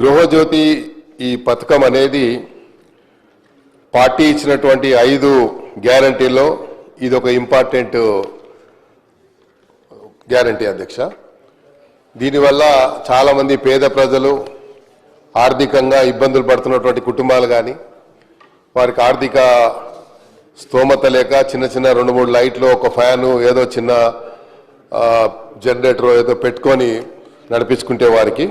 గృహజ్యోతి ఈ పథకం అనేది పార్టీ ఇచ్చినటువంటి ఐదు గ్యారంటీల్లో ఇది ఒక ఇంపార్టెంట్ గ్యారంటీ అధ్యక్ష. దీనివల్ల చాలామంది పేద ప్రజలు ఆర్థికంగా ఇబ్బందులు పడుతున్నటువంటి కుటుంబాలు కానీ వారికి ఆర్థిక స్తోమత లేక చిన్న చిన్న రెండు మూడు లైట్లు ఒక ఫ్యాను ఏదో చిన్న జనరేటర్ ఏదో పెట్టుకొని నడిపించుకుంటే వారికి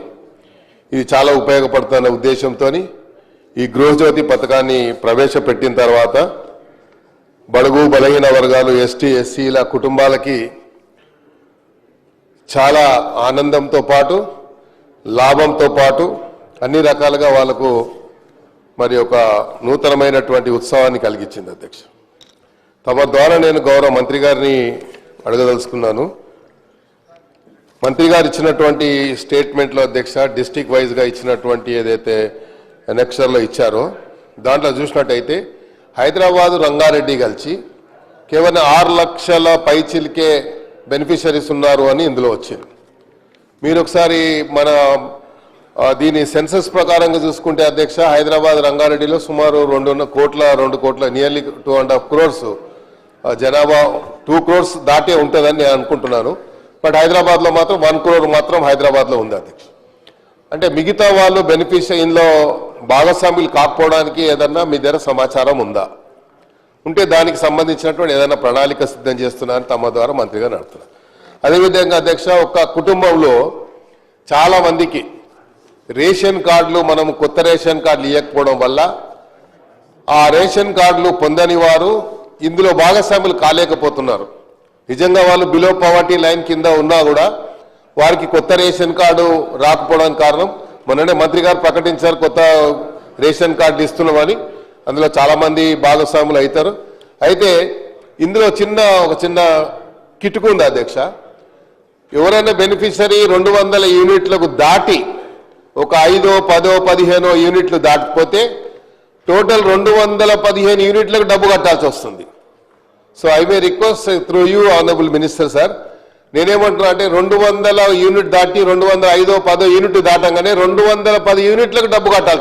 ఇది చాలా ఉపయోగపడుతున్న ఉద్దేశంతో ఈ గృహజ్యోతి పథకాన్ని ప్రవేశపెట్టిన తర్వాత బడుగు బలహీన వర్గాలు ఎస్టీ ఎస్సీల కుటుంబాలకి చాలా ఆనందంతో పాటు లాభంతో పాటు అన్ని రకాలుగా వాళ్ళకు మరి ఒక నూతనమైనటువంటి ఉత్సవాన్ని కలిగించింది అధ్యక్ష. తమ ద్వారా నేను గౌరవ మంత్రి గారిని అడగదలుచుకున్నాను. మంత్రి గారు ఇచ్చినటువంటి స్టేట్మెంట్లో అధ్యక్ష డిస్టిక్ వైజ్గా ఇచ్చినటువంటి ఏదైతే నెక్స్టర్లో ఇచ్చారో దాంట్లో చూసినట్టయితే హైదరాబాదు రంగారెడ్డి కలిసి కేవలం ఆరు లక్షల పైచిలికే బెనిఫిషరీస్ ఉన్నారు అని ఇందులో వచ్చింది. మీరు ఒకసారి మన దీని సెన్సస్ ప్రకారంగా చూసుకుంటే అధ్యక్ష హైదరాబాద్ రంగారెడ్డిలో సుమారు రెండు కోట్ల రెండు కోట్ల nearly two and half crores జనాభా టూ క్రోర్స్ దాటే ఉంటుందని నేను అనుకుంటున్నాను. బట్ హైదరాబాద్లో మాత్రం వన్ క్రోర్ మాత్రం హైదరాబాద్లో ఉంది అధ్యక్ష. అంటే మిగతా వాళ్ళు బెనిఫిషరీలో భాగస్వాములు కాకపోవడానికి ఏదన్నా మీ దగ్గర సమాచారం ఉందా? ఉంటే దానికి సంబంధించినటువంటి ఏదైనా ప్రణాళిక సిద్ధం చేస్తున్నారని తమ ద్వారా మంత్రిగా నడుతున్నారు అదేవిధంగా అధ్యక్ష ఒక కుటుంబంలో చాలా మందికి రేషన్ కార్డులు మనం కొత్త రేషన్ కార్డులు ఇవ్వకపోవడం వల్ల ఆ రేషన్ కార్డులు పొందని వారు ఇందులో భాగస్వాములు కాలేకపోతున్నారు. నిజంగా వాళ్ళు బిలో పవర్టీ లైన్ కింద ఉన్నా కూడా వారికి కొత్త రేషన్ కార్డు రాకపోవడానికి కారణం. మొన్ననే మంత్రి గారు ప్రకటించారు కొత్త రేషన్ కార్డులు ఇస్తున్నామని. అందులో చాలామంది భాగస్వాములు అవుతారు. అయితే ఇందులో చిన్న ఒక చిన్న కిటుకు ఉంది అధ్యక్ష. ఎవరైనా బెనిఫిషరీ రెండు వందల యూనిట్లకు దాటి ఒక ఐదో పదో పదిహేనో యూనిట్లు దాటిపోతే టోటల్ రెండు వందల పదిహేను యూనిట్లకు డబ్బు కట్టాల్సి వస్తుంది. So I may request through you honourable minister sir నేనేమంటున్నా అంటే రెండు వందల యూనిట్ దాటి రెండు వందల ఐదో పదో యూనిట్ దాటంగానే రెండు వందల పది యూనిట్లకు డబ్బు కట్టాల్సి